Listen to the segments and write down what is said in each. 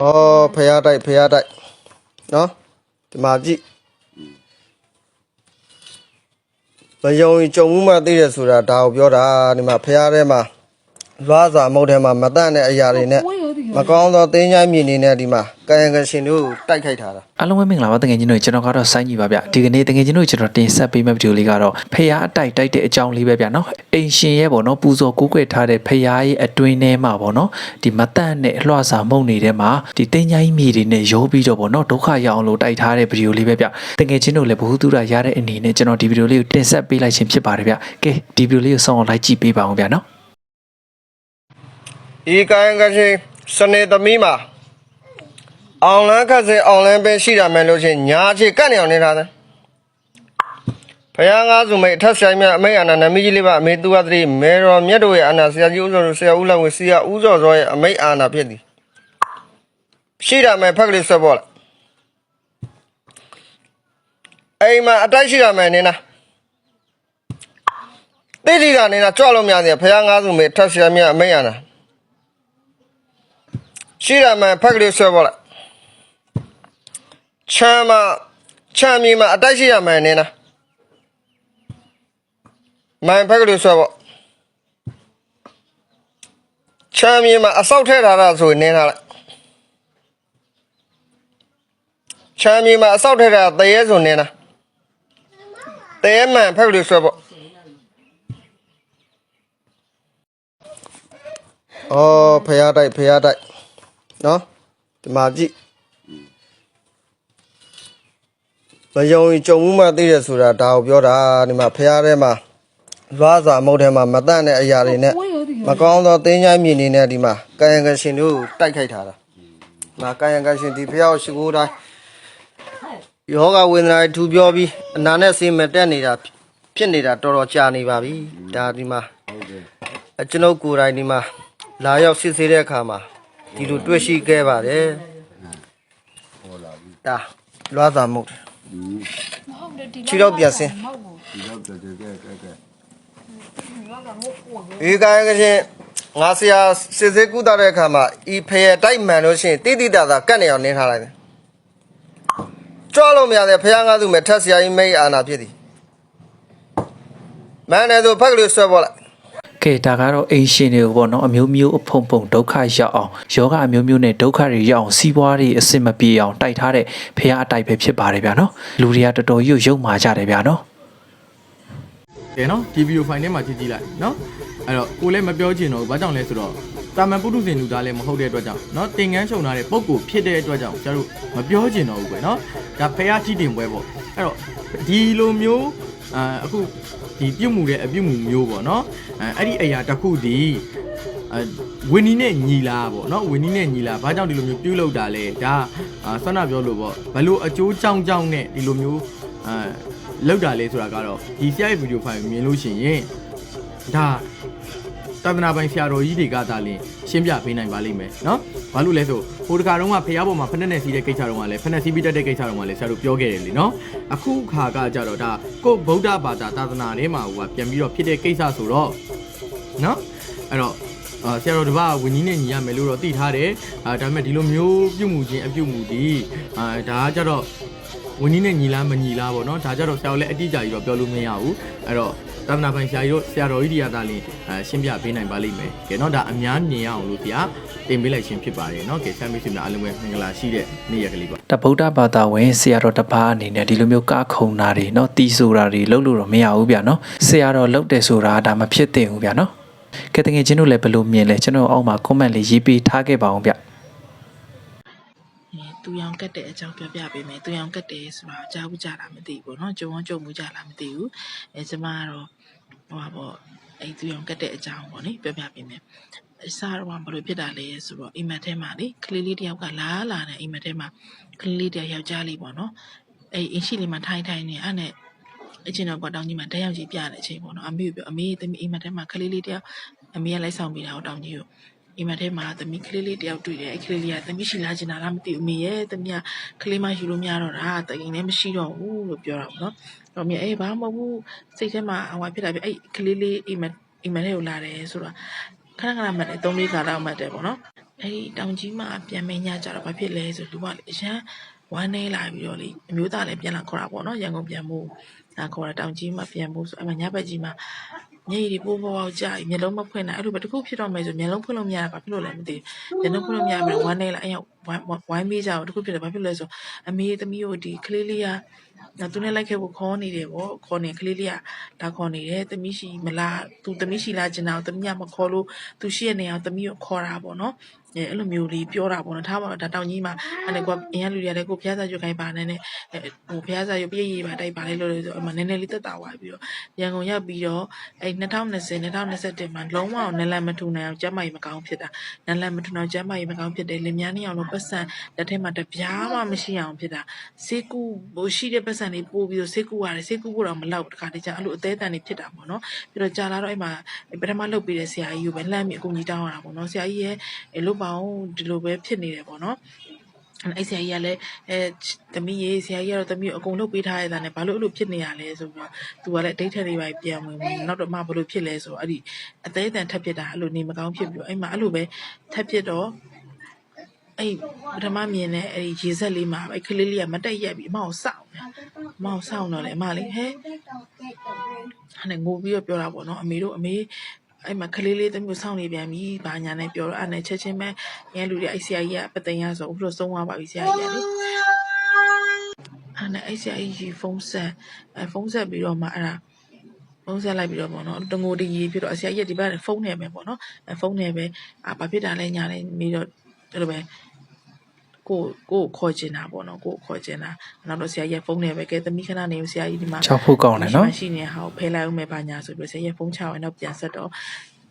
ဩဖះတိုက်ဖះတိုက်နော်ဒီမှာကြည့်မယုံရင်ကြုံမှုမှသိတယ်ဆိုတာဒါကိုပြောတာဒီမှာဖះထဲမှာလွားစာမုတ်ထဲမှာမတန့်တဲ့အရာတွေနဲ့ မကောင်းသောသင်းချိုင်းမြင်နေနဲ့ဒီမှာကာယံကရှင်တို့ကိုတိုက်ခိုက်ထားတာအားလုံးပဲမင်္ဂလာပါတကယ်ချင်းတို့ကျွန်တော်ကတော့စိုင်းကြီးပါဗျဒီကနေ့တကယ်ချင်းတို့ကျွန်တော်တင်ဆက်ပေးမယ့်ဗီဒီယိုလေးကတော့ဖျားအတိုက်တိုက်တဲ့အကြောင်းလေးပဲဗျနော်အိမ်ရှင်ရဲ့ပေါ့နော်ပူဇော်ကိုးကွယ်ထားတဲ့ဖျားရဲ့အတွင်းထဲမှာပေါ့နော်ဒီမတန့်နဲ့အလွှစာမုံနေတဲ့မှာဒီတင်းချိုင်းမြေတွေနဲ့ရိုးပြီးတော့ပေါ့နော်ဒုက္ခရောက်အောင်လို့တိုက်ထားတဲ့ဗီဒီယိုလေးပဲဗျတကယ်ချင်းတို့လည်းဘ ഹു တုရရတဲ့အနေနဲ့ကျွန်တော်ဒီဗီဒီယိုလေးကိုတင်ဆက်ပေးလိုက်ခြင်းဖြစ်ပါတယ်ဗျကဲဒီဗီဒီယိုလေးကိုစောင့်အောင်လိုက်ကြည့်ပေးပါအောင်ဗျနော်ဤကာယံကရှင် စနေသမီးမှာအောင်လန်းခတ်စေအောင်လန်းပဲရှိတာမယ်လို့ချင်းညာချေကတ်နေအောင်နေထားတယ်ဖယားငါးစုမိတ်အထက်ဆိုင်မြအမိတ်အာနာနမီကြီးလေးပါအမေသူဝသတိမေတော်မြတ်တို့ရဲ့အာနာဆရာကြီးဦးစောတို့ဆရာဦးလောင်ဝဆရာဦးစောစောရဲ့အမိတ်အာနာဖြစ်သည်ရှိတာမယ်ဖက်ကလေးဆွဲပေါ်လာအိမ်မှာအတိုက်ရှိတာမယ်နေနာတိတိကနေနာကြွလို့မရသေးဖယားငါးစုမိတ်အထက်ဆရာမြအမိတ်အာနာ ရှိရမယ်ဖက်ကလေးဆွဲပေါ်လိုက်ချမ်းမချမ်းမြေမှာအတိုက်ရှိရမယ်နင်းနာမိုင်ဖက်ကလေးဆွဲပေါ်ချမ်းမြေမှာအဆောက်ထဲထားတာဆိုရင်နင်းထားလိုက်ချမ်းမြေမှာအဆောက်ထဲထားတာတရေဆိုနင်းနာတရေမှန်ဖက်ကလေးဆွဲပေါ်အော်ဖရားတိုက်ဖရားတိုက် နော်ဒီမှာကြည့်မယုံရင်ကြုံမှုမှသိတယ်ဆိုတာဒါကိုပြောတာဒီမှာဖះထဲမှာလွားစာမုတ်ထဲမှာမတန့်တဲ့အရာတွေနဲ့မကောင်းသောသင်းချိုင်းမြင်နေနဲ့ဒီမှာကာယံကရှင်တို့ကိုတိုက်ခိုက်ထားတာဒီမှာကာယံကရှင်ဒီဖះကိုရှိခိုးတိုင်းယောဂဝေဒနာတွေထူပြောပြီးအနာနဲ့ဆေးမတက်နေတာဖြစ်နေတာတော်တော်ကြာနေပါပြီဒါဒီမှာအကျွန်ုပ်ကိုယ်တိုင်ဒီမှာလာရောက်စစ်ဆေးတဲ့အခါမှာ ဒီလိုတွေ့ရှိခဲ့ပါတယ်ဒါလွားသာမုတ်ခြေတော့ပြန်စင်းဒီကံကချင်းငါဆရာစစ်စစ်ကုသတဲ့အခါမှာဤဖယ်တိုက်မှန်လို့ရှိရင်တိတိတသာကတ်နေအောင်နင်းထားလိုက်တယ်ကြွလို့မရတဲ့ဖះငါးသူမဲ့ထက်ဆရာကြီးမိတ်အာနာဖြစ်သည်မန်တယ်ဆိုဖက်ကလေးဆွဲပေါ်လိုက် ကဲဒါကတော့အိမ်ရှင်တွေကိုပေါ့နော်အမျိုးမျိုးအဖုံဖုံဒုက္ခရောက်အောင်ယောဂအမျိုးမျိုးနဲ့ဒုက္ခတွေရောက်အောင်စီးပွားတွေအစင်မပြေအောင်တိုက်ထားတဲ့ဖះအတိုက်ပဲဖြစ်ပါတယ်ဗျာနော်လူတွေကတော်တော်ရွရုံမာကြတယ်ဗျာနော်ကဲနော်ဒီဗီဒီယိုဖိုင်ထဲမှာကြည့်ကြည့်လိုက်နော်အဲ့တော့ကိုလည်းမပြောချင်တော့ဘူးဘာကြောင့်လဲဆိုတော့တာမန်ပုထုဇဉ်လူသားလည်းမဟုတ်တဲ့အတွက်ကြောင့်နော်တင်ကန်းရှုံထားတဲ့ပုံကိုဖြစ်တဲ့အတွက်ကြောင့်ကျတို့မပြောချင်တော့ဘူးကွယ်နော်ဒါဖះကြီးတင်ပွဲပေါ့အဲ့တော့ဒီလိုမျိုးအာအခု ဒီပြုတ်မှုတဲ့အပြုတ်မှုမျိုးပေါ့နော်အဲအဲ့ဒီအရာတစ်ခုဒီဝင်းနီနဲ့ညီလာပေါ့နော်ဝင်းနီနဲ့ညီလာဘာကြောင့်ဒီလိုမျိုးပြုတ်လောက်တာလဲဒါဆန္ဒပြောလို့ပေါ့ဘလို့အကျိုးကြောင်ကြောင်နဲ့ဒီလိုမျိုးအဲလောက်တာလဲဆိုတာကတော့ဒီဆရာရဲ့ဗီဒီယိုဖိုင်မြင်လို့ရှိရင်ဒါသာသနာပိုင်ဆရာတော်ကြီးတွေကသာလင်ရှင်းပြပေးနိုင်ပါလိမ့်မယ်နော်ဘာလို့လဲဆို ဟိုတခါတုန်းကဖះပေါ်မှာဖက်နဲ့စီးတဲ့ကိစ္စတုန်းကလည်းဖက်နဲ့စီးပြီးတက်တဲ့ကိစ္စတုန်းကလည်းဆရာတို့ပြောခဲ့တယ်လीเนาะအခုခါကကြတော့ဒါကိုဗုဒ္ဓဘာသာသာသနာထဲမှာဟိုကပြန်ပြီးတော့ဖြစ်တဲ့ကိစ္စဆိုတော့เนาะအဲ့တော့အာဆရာတော်တပားဝင်းကြီးနဲ့ညီရမယ်လို့တော့သိထားတယ်အာဒါပေမဲ့ဒီလိုမျိုးပြုတ်မှုချင်းအပြုတ်မှုဒီအာဒါကကြတော့ဝင်းကြီးနဲ့ညီလားမညီလားပေါ့နော်ဒါကြတော့ဆရာတော်လည်းအတိအကျကြီးတော့ပြောလို့မရဘူးအဲ့တော့ သာသနာပိုင်ဆရာကြီးတို့ဆရာတော်ကြီးတွေကသာလင်အဲရှင်းပြပေးနိုင်ပါလိမ့်မယ်ကဲနော်ဒါအများမြင်ရအောင်လို့ဆရာတင်ပေးလိုက်ခြင်းဖြစ်ပါတယ်နော်ကဲဆရာမိတ်ဆွေများအားလုံးပဲမင်္ဂလာရှိတဲ့နေ့ရက်ကလေးပါ တဗုဒ္ဓဘာသာဝင်ဆရာတော်တစ်ပါးအနေနဲ့ဒီလိုမျိုးကားခုံတာတွေเนาะတီးဆိုတာတွေလုပ်လို့တော့မရဘူးဗျာเนาะဆရာတော်လုပ်တယ်ဆိုတာဒါမဖြစ်သင့်ဘူးဗျာเนาะကဲတကယ်ချင်းတို့လည်းဘယ်လိုမြင်လဲကျွန်တော်အောက်မှာ comment လေးရေးပေးထားခဲ့ပါအောင်ဗျ အဲ သူရောင်ကတ်တဲ့အကြောင်းပြောပြပေးမယ်သူရောင်ကတ်တယ်ဆိုတာကြားဘူးကြတာမသိဘူးเนาะကြုံဝကြုံမှုကြလားမသိဘူးအဲကျမကတော့ဟိုပါပေါ့အဲသူရောင်ကတ်တဲ့အကြောင်းပေါ့နိပြောပြပေးမယ်အစားတော့ဘာလို့ဖြစ်တာလဲဆိုတော့အိမ်မက်ထဲမှာလေကလေးလေးတယောက်ကလာလာနေအိမ်မက်ထဲမှာကလေးလေးတယောက်ယောက်ျားလေးပေါ့နော်အဲအင်းရှိလေးမှာထိုင်ထိုင်နေအဲ့နဲ့အချင်းတော့ကတောင်ကြီးမှာတက်ရောက်ကြီးပြတဲ့အချိန်ပေါ့နော်အမေကိုပြောအမေသမီးအိမ်မက်ထဲမှာကလေးလေးတယောက်အမေကလိုက်ဆောင်ပေးတာကိုတောင်ကြီးကို အိမ်မက်ထဲမှာသမီးကလေးလေးတယောက်တွေ့တယ်အဲ့ကလေးလေးကသမီးရှိလာချင်တာလားမသိဘူးအမေရဲ့သမီးကကလေးမယူလို့မရတော့တာတကင်လည်းမရှိတော့ဘူးလို့ပြောတာပေါ့နော်တော့မြေအေးဘာမှမဟုတ်ဘူးစိတ်ထဲမှာဟိုဖြစ်တာပြအဲ့ကလေးလေးအိမ်မက်အိမ်မက်ထဲကိုလာတယ်ဆိုတော့ခဏခဏမှတ်တယ်သုံးလေးခါတော့မှတ်တယ်ပေါ့နော်အဲ့ဒီတောင်ကြီးမှာပြန်မညကြတော့ဘာဖြစ်လဲဆိုလူကလေအရန်ဝမ်းနေလာပြီးတော့လေအမျိုးသားလည်းပြန်လာခေါ်တာပေါ့နော်ရန်ကုန်ပြန်ဖို့ဒါခေါ်တာတောင်ကြီးမှာပြန်ဖို့ဆိုအဲ့မှာညဘက်ကြီးမှာ ညရီပိုးပေါ်ပေါက်ကြမျက်လုံးမဖွင့်နိုင်အဲ့လိုပဲတခုဖြစ်တော့မယ်ဆိုမျက်လုံးဖွင့်လို့မရတာဘာဖြစ်လို့လဲမသိဘူးမျက်လုံးဖွင့်လို့မရဘူးဝမ်းနေလာအဲ့ရောက်ဝမ်းဝမ်းမေးကြတော့တခုဖြစ်တယ်ဘာဖြစ်လဲဆိုအမေသမီးတို့ဒီကလေးလေးကနော်သူနဲ့လိုက်ခဲ့ဖို့ခေါ်နေတယ်ပေါ့ခေါ်နေကလေးလေးကလာခေါ်နေတယ်သမီးရှိမလားသူသမီးရှိလားကျင်တော့သမီးကမခေါ်လို့သူရှိရနေအောင်သမီးကိုခေါ်တာပေါ့နော်အဲအဲ့လိုမျိုးလေးပြောတာပေါ့နော်ထားပါတော့ဒါတောင်ကြီးမှာအဲ့ဒါကအရင်လူတွေကလည်းကိုဖျားစာရွက်ခိုင်းပါနဲ့နဲ့ဟိုဖျားစာရွက်ပြည့်ရည်ပါတိုက်ပါလေလို့ဆိုအမှနည်းနည်းလေးတက်တာသွားပြီးတော့ရန်ကုန်ရောက်ပြီးတော့အဲ့2020 2021မှာလုံးဝနလန်မထူနိုင်အောင်ကျမ်းမာရေးမကောင်းဖြစ်တာနလန်မထူနိုင်ကျမ်းမာရေးမကောင်းဖြစ်တယ်လင်မြန်းနေအောင်လို့ပတ်စံလက်ထက်မှာတပြားမှမရှိအောင်ဖြစ်တာစေကူဟိုရှိတဲ့ပတ်စံတွေပို့ပြီးတော့စေကူရတယ်စေကူကိုတော့မလောက်တခါတည်းကျအဲ့လိုအသေးအတန်တွေဖြစ်တာပေါ့နော်ပြီးတော့ကြာလာတော့အဲ့မှာပထမလုပ်ပြီးတဲ့ဆရာကြီးကိုပဲလှမ်းပြီးအကူကြီးတောင်းရတာပေါ့နော်ဆရာကြီးရဲ့အဲ့လိုပါအောင်ဒီလိုပဲဖြစ်နေတယ်ပေါ့နော်အဲ့ဆရာကြီးကလည်းအဲသမီးရေဆရာကြီးကတော့သမီးကိုအကုန်လုပ်ပေးထားရတာနဲ့ဘာလို့အဲ့လိုဖြစ်နေရလဲဆိုပြီးတော့သူကလည်းအတိတ်ထက်တွေပါပြန်ဝင်ဝင်နောက်တော့မှဘာလို့ဖြစ်လဲဆိုတော့အဲ့ဒီအသေးအတန်ထပ်ဖြစ်တာအဲ့လိုနေမကောင်းဖြစ်ပြီးတော့အဲ့မှာအဲ့လိုပဲထပ်ဖြစ်တော့ အဲ့ပထမမြင်တဲ့အဲ့ဒီရေဆက်လေးမှာအဲ့ကလေးလေးကမတက်ရက်ပြီးအမကိုစောင့်တယ်အမကိုစောင့်တော့လေအမလေးဟဲဟာနဲ့ငိုပြီးတော့ပြောတာပေါ့နော်အမေတို့အမေအဲ့မှာကလေးလေးသမီးကိုစောင့်နေပြန်ပြီဘာညာနဲ့ပြောတော့အဲ့နဲ့ချက်ချင်းပဲရဲလူတွေအဲ့ဆရာကြီးကပသိမ်ရဆိုအခုတော့ဆုံးသွားပါပြီဆရာကြီးကလေအဲ့နဲ့အဲ့ဆရာကြီးဖုန်းဆက်အဲ့ဖုန်းဆက်ပြီးတော့မှအဲ့ဒါဖုန်းဆက်လိုက်ပြီးတော့ပေါ့နော်တငိုတရီဖြစ်တော့ဆရာကြီးကဒီဘက်ဖုန်းနဲ့ပဲပေါ့နော်အဲ့ဖုန်းနဲ့ပဲအာဘာဖြစ်တာလဲညာလဲပြီးတော့အဲ့လိုပဲ ကိုကိုခေါ်ချင်တာပေါ့နော်ကိုခေါ်ချင်တာနောက်တော့ဆရာကြီးဖုန်းနဲ့ပဲကဲသမီးခဏနေဆရာကြီးဒီမှာချောက်ဖို့ကောင်းတယ်နော်ရှိနေဟာကိုဖဲလိုက်အောင်မယ်ပါညာဆိုပြီးဆရာကြီးဖုန်းချအောင်နောက်ပြန်ဆက်တော့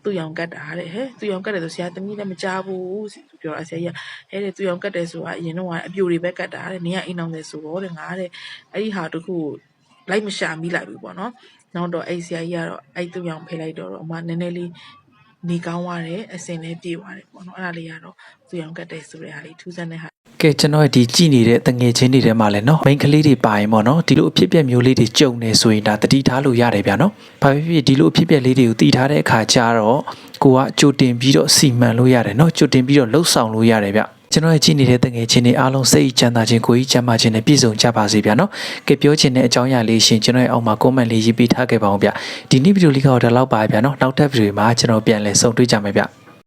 သူ့ရောင်ကတ်တာတဲ့ဟဲ့သူ့ရောင်ကတ်တယ်ဆိုဆရာသမီးလည်းမကြားဘူးပြောတာဆရာကြီးကဟဲ့တဲ့သူ့ရောင်ကတ်တယ်ဆိုတာအရင်တော့အပြိုတွေပဲကတ်တာတဲ့နေကအိမ်အောင်တယ်ဆိုတော့တဲ့ငါတဲ့အဲ့ဒီဟာတခုလိုက်မရှာမိလိုက်ဘူးပေါ့နော်နောက်တော့အဲ့ဆရာကြီးကတော့အဲ့သူ့ရောင်ဖဲလိုက်တော့အမနည်းနည်းလေးနေကောင်းသွားတယ်အစင်လည်းပြေသွားတယ်ပေါ့နော်အဲ့ဒါလေးကတော့သူ့ရောင်ကတ်တယ်ဆိုတဲ့ဟာလေးထူးဆန်းတဲ့ဟာ ကဲကျွန်တော်ဒီကြည်နေတဲ့တငယ်ချင်းတွေထဲမှာလည်းနော်မိန်းကလေးတွေပါရင်ပေါ့နော်ဒီလိုအဖြစ်ပြက်မျိုးလေးတွေကြုံနေဆိုရင်ဒါတတိထားလို့ရတယ်ဗျာနော်ဘာဖြစ်ဖြစ်ဒီလိုအဖြစ်ပြက်လေးတွေကိုတည်ထားတဲ့အခါကျတော့ကိုကကြိုတင်ပြီးတော့စီမံလို့ရတယ်နော်ကြိုတင်ပြီးတော့လှုပ်ဆောင်လို့ရတယ်ဗျာကျွန်တော်ရဲ့ကြည်နေတဲ့တငယ်ချင်းတွေအားလုံးစိတ်ချမ်းသာခြင်းကိုယ်ကြီးချမ်းသာခြင်းနဲ့ပြည့်စုံကြပါစေဗျာနော်။ကဲပြောချင်တဲ့အကြောင်းအရာလေးရှင်ကျွန်တော်ရဲ့အောက်မှာ comment လေးရေးပေးထားခဲ့ပါအောင်ဗျ။ဒီနေ့ဗီဒီယိုလေးကတော့ဒါလောက်ပါဗျာနော်။နောက်ထပ်ဗီဒီယိုမှာကျွန်တော်ပြန်လည်ဆုံတွေ့ကြမယ်ဗျ။